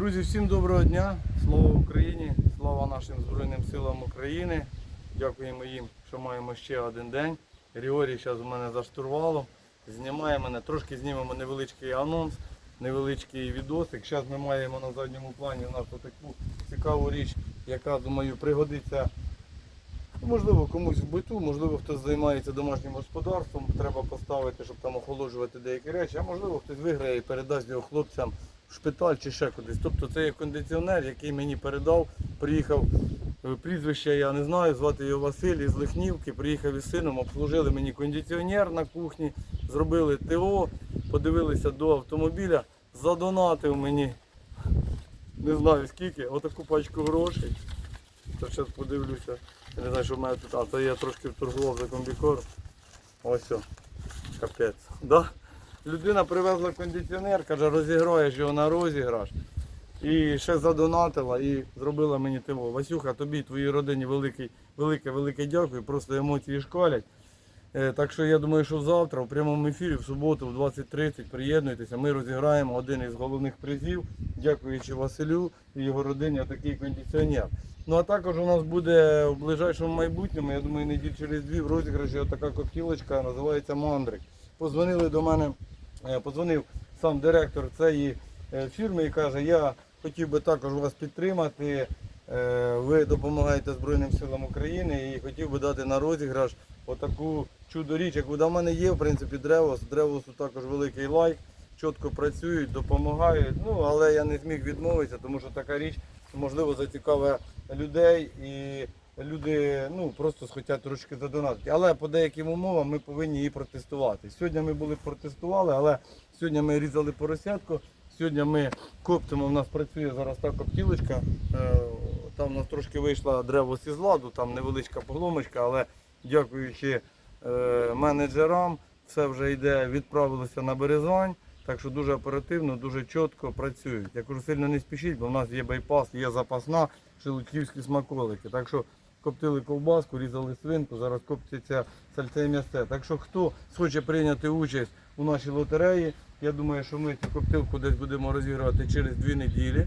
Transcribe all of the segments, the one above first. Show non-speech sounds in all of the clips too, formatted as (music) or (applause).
Друзі, всім доброго дня! Слава Україні! Слава нашим Збройним силам України! Дякуємо їм, що маємо ще один день. Григорій зараз у мене за штурвалом. Знімає мене, трошки знімемо невеличкий анонс, невеличкий відосик. Зараз ми маємо на задньому плані у нас таку цікаву річ, яка, думаю, пригодиться Можливо, комусь в биту, можливо, хтось займається домашнім господарством, треба поставити, щоб там охолоджувати деякі речі, а можливо хтось виграє і передасть його хлопцям шпиталь чи ще кудись. Тобто це є кондиціонер, який мені передав, приїхав, е, прізвище я не знаю, звати його Василь із Лихнівки, приїхав із сином, обслужили мені кондиціонер на кухні, зробили ТО, подивилися до автомобіля, задонатив мені, не знаю скільки, отаку пачку грошей. То зараз подивлюся. Я не знаю, що в мене тут. А, то я трошки вторгував за комбікор. Ось о. Капець. Да? Людина привезла кондиціонер, каже, розіграєш його на розіграш. І ще задонатила і зробила мені тимо. Васюха, тобі і твоїй родині великий, велике, велике дякую. Просто емоції школять. Е, Так що я думаю, що завтра в прямому ефірі, в суботу, в 20.30 приєднуйтеся. Ми розіграємо один із головних призів, дякуючи Василю і його родині, такий кондиціонер. Ну а також у нас буде в ближайшому майбутньому, я думаю, неділь через дві в розіграші така коктілочка, називається Мандрик. Позвонили до мене, е, позвонив сам директор цієї е, фірми і каже, я хотів би також вас підтримати. Е, Ви допомагаєте Збройним силам України і хотів би дати на розіграш отаку чудо річ, яку в мене є, в принципі, Древос. Древосу також великий лайк, чітко працюють, допомагають. Ну, але я не зміг відмовитися, тому що така річ можливо зацікавить людей і люди ну, просто схотять трошки задонатити. Але по деяким умовам ми повинні її протестувати. Сьогодні ми були протестували, але сьогодні ми різали поросятку. Сьогодні ми коптимо, у нас працює зараз та коптілочка. Е, Там у нас трошки вийшла древо зі зладу, там невеличка поломочка, але дякуючи е, менеджерам, все вже йде, відправилося на Березань. Так що дуже оперативно, дуже чітко працюють. Я кажу, сильно не спішіть, бо в нас є байпас, є запасна, шелудьківські смаколики. Так що коптили ковбаску, різали свинку, зараз коптиться сальце і м'ясце. Так що хто хоче прийняти участь у нашій лотереї, я думаю, що ми цю коптилку десь будемо розігрувати через дві неділі.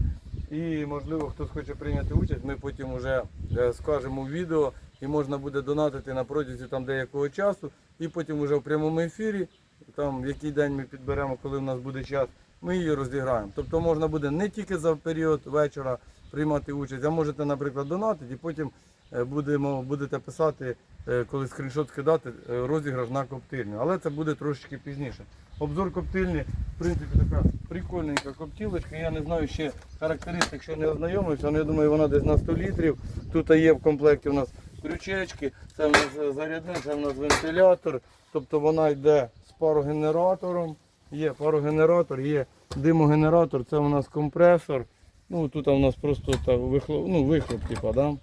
І можливо хтось хоче прийняти участь, ми потім вже е, скажемо в відео і можна буде донатити на протязі там деякого часу. І потім вже в прямому ефірі, там в який день ми підберемо, коли в нас буде час, ми її розіграємо. Тобто можна буде не тільки за період вечора приймати участь, а можете, наприклад, донатити і потім будемо, будете писати, е, коли скріншот скидати, е, розіграш на коптильню. Але це буде трошечки пізніше. Обзор коптильні, в принципі, така прикольненька коптілочка. Я не знаю ще характеристик, що не ознайомився, але я думаю, вона десь на 100 літрів. Тут є в комплекті у нас крючечки, це в нас зарядне, це в нас вентилятор. Тобто вона йде з парогенератором. Є парогенератор, є димогенератор, це у нас компресор. Ну, тут у нас просто так, вихлоп, ну, вихлоп, типа, да?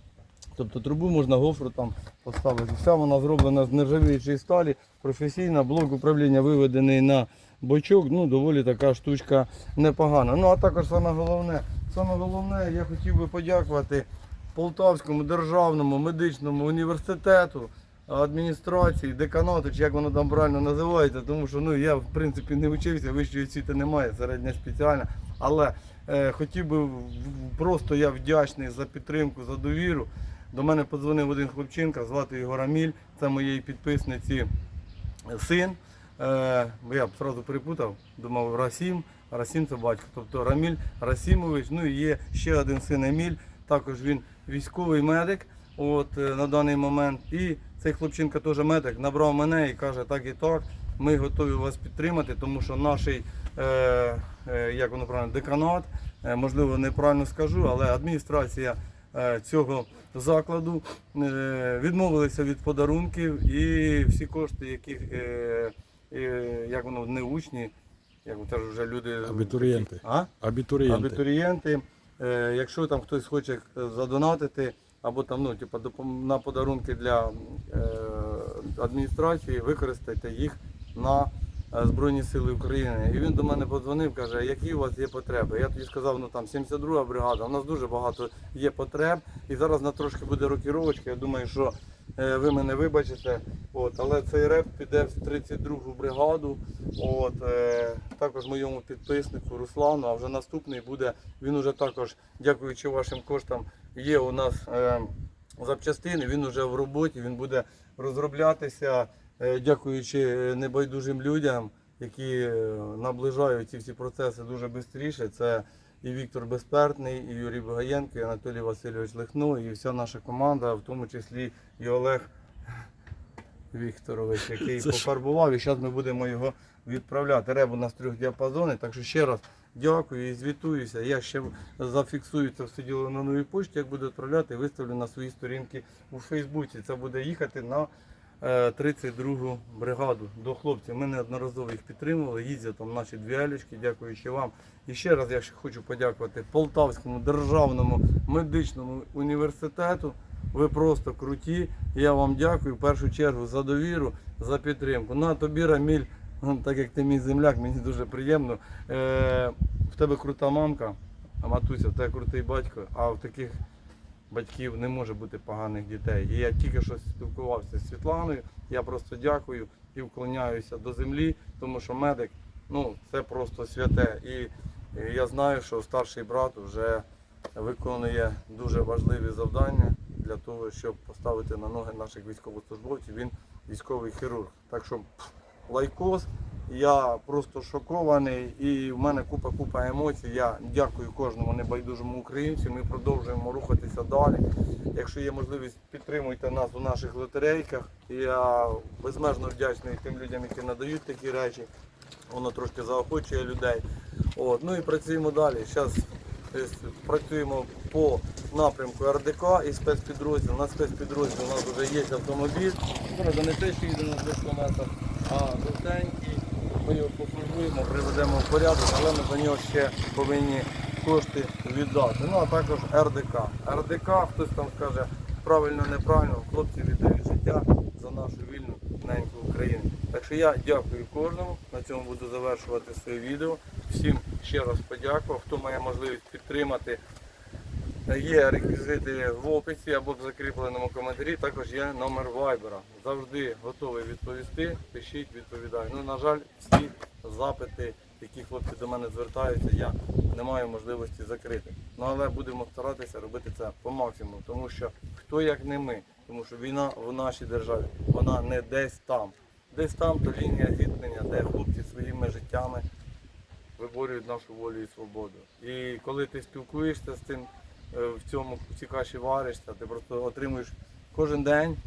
Тобто трубу можна гофру там поставити. Вся вона зроблена з нержавіючої сталі, професійна, блок управління виведений на бочок, ну доволі така штучка непогана. Ну а також саме головне, саме головне, я хотів би подякувати Полтавському державному медичному університету, адміністрації, деканату, чи як воно там правильно називається, тому що ну, я в принципі не вчився, вищої освіти немає, середня спеціальна. Але е, хотів би просто я вдячний за підтримку, за довіру. До мене подзвонив один хлопчинка, звати його Раміль, це моєї підписниці син. Е, бо я б одразу перепутав, думав Расім, Расім це батько. Тобто Раміль Расімович. Ну і є ще один син Еміль, також він військовий медик от, е, на даний момент. І цей хлопчинка теж медик набрав мене і каже, так і так, ми готові вас підтримати, тому що наш, е, е, воно правильно, деканат, е, можливо, неправильно скажу, але адміністрація цього закладу е, відмовилися від подарунків і всі кошти, які е, е, як воно не учні, як це ж вже люди Абітурієнти. А? Абітурієнти. Абітурієнти. Е, якщо там хтось хоче е, задонатити або там ну, типу, на подарунки для е, адміністрації, використайте їх на е, Збройні Сили України. І він до мене подзвонив, каже, які у вас є потреби. Я тоді сказав, ну там 72 бригада, у нас дуже багато є потреб. І зараз на трошки буде рокіровочка. Я думаю, що е, ви мене вибачите. От, але цей реп піде в 32-гу бригаду. От, е, також моєму підписнику Руслану, а вже наступний буде. Він уже також, дякуючи вашим коштам, є у нас е, запчастини, він уже в роботі, він буде розроблятися, е, дякуючи е, небайдужим людям, які е, наближають ці всі процеси дуже швидше. Це і Віктор Безпертний, і Юрій Багаєнко, і Анатолій Васильович Лихно, і вся наша команда, в тому числі і Олег Вікторович, який Це пофарбував, і зараз ми будемо його відправляти. Ребу на трьох діапазони. Так що ще раз дякую і звітуюся. Я ще зафіксую це все діло на новій пошті, як буду відправляти, виставлю на свої сторінки у Фейсбуці. Це буде їхати на е, 32-гу бригаду до хлопців. Ми неодноразово їх підтримували, їздять там наші дві елічки, дякуючи вам. І ще раз я ще хочу подякувати Полтавському державному медичному університету. Ви просто круті. Я вам дякую в першу чергу за довіру, за підтримку. На тобі, Раміль, (laughs) так як ти мій земляк, мені дуже приємно. Е, в тебе крута мамка, а матуся, в тебе крутий батько, а в таких батьків не може бути поганих дітей. І я тільки що спілкувався з Світланою. Я просто дякую і вклоняюся до землі, тому що медик ну, це просто святе. І, і я знаю, що старший брат вже виконує дуже важливі завдання для того, щоб поставити на ноги наших військовослужбовців. Він військовий хірург. Так що лайкос. Я просто шокований і в мене купа-купа емоцій. Я дякую кожному небайдужому українцю. Ми продовжуємо рухатися далі. Якщо є можливість, підтримуйте нас у наших лотерейках. Я безмежно вдячний тим людям, які надають такі речі. Воно трошки заохочує людей. От. Ну і працюємо далі. Зараз працюємо по напрямку РДК і спецпідрозділ. На спецпідрозділ у нас вже є автомобіль. Правда, не те, що їде на 200 метрів, а жовтенький. Ми його пофарбуємо, приведемо в порядок, але ми за нього ще повинні кошти віддати. Ну а також РДК. РДК, хтось там скаже правильно, неправильно, хлопці віддають життя за нашу вільну неньку Україну. Так що я дякую кожному. На цьому буду завершувати своє відео. Всім ще раз подякував. Хто має можливість підтримати, є реквізити в описі або в закріпленому коментарі. Також є номер вайбера. Завжди готовий відповісти. Пишіть, відповідаю. Ну, на жаль, всі запити, які хлопці до мене звертаються, я не маю можливості закрити. Ну але будемо старатися робити це по максимуму, тому що хто як не ми, тому що війна в нашій державі, вона не десь там. Десь там то лінія зіткнення, де хлопці своїми життями виборюють нашу волю і свободу. І коли ти спілкуєшся з тим, е, в цьому в цій каші варишся, ти просто отримуєш кожен день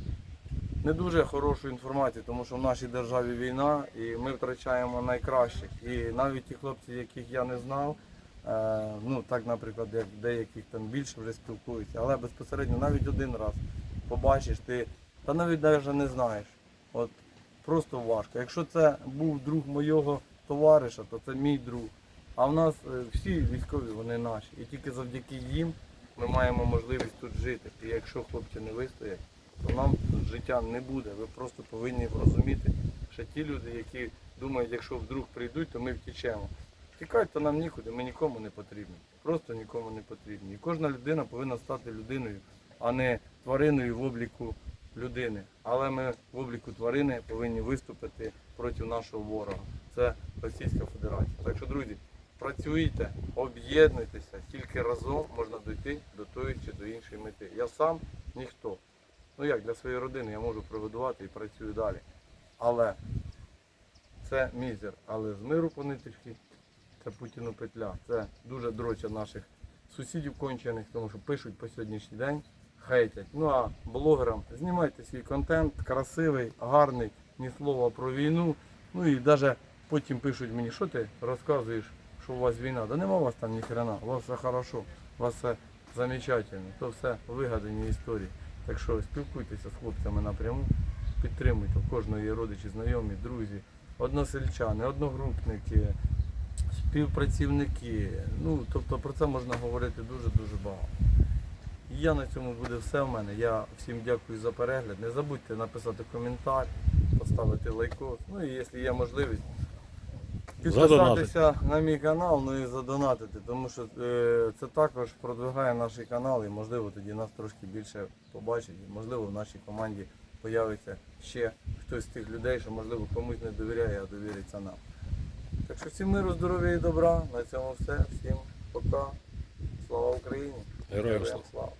не дуже хорошу інформацію, тому що в нашій державі війна і ми втрачаємо найкращих. І навіть ті хлопці, яких я не знав, е, ну так, наприклад, як деяких там більше вже спілкуються, але безпосередньо навіть один раз побачиш, ти та навіть навіть не знаєш. От просто важко. Якщо це був друг моєго товариша, то це мій друг. А в нас е, всі військові вони наші. І тільки завдяки їм ми маємо можливість тут жити. І якщо хлопці не вистоять, то нам тут життя не буде. Ви просто повинні розуміти, що ті люди, які думають, якщо вдруг прийдуть, то ми втічемо. Тікати то нам нікуди, ми нікому не потрібні. Просто нікому не потрібні. І кожна людина повинна стати людиною, а не твариною в обліку людини. Але ми в обліку тварини повинні виступити проти нашого ворога. Це Російська Федерація. Так що, друзі, працюйте, об'єднуйтеся, тільки разом можна дійти до тої чи до іншої мети. Я сам ніхто. Ну як для своєї родини я можу прогодувати і працюю далі. Але це мізер. Але з миру по ниточки це Путіну петля. Це дуже дроча наших сусідів кончених, тому що пишуть по сьогоднішній день, хейтять. Ну а блогерам знімайте свій контент, красивий, гарний, ні слова про війну. Ну і навіть потім пишуть мені, що ти розказуєш, що у вас війна. Да нема у вас там ні хрена, у вас все хорошо, у вас все замечательно. То все вигадані історії. Так що спілкуйтеся з хлопцями напряму, підтримуйте. Є родичі, знайомі, друзі, односельчани, одногрупники, співпрацівники. Ну, тобто про це можна говорити дуже-дуже багато. Я на цьому буде все в мене. Я всім дякую за перегляд. Не забудьте написати коментар, поставити лайкос. Ну і якщо є можливість, підписатися на мій канал, ну і задонатити, тому що е, це також продвигає наш канал і можливо тоді нас трошки більше побачить. І, можливо в нашій команді появиться ще хтось з тих людей, що можливо комусь не довіряє, а довіриться нам. Так що всім миру, здоров'я і добра. На цьому все. Всім пока. Слава Україні! Героям слава!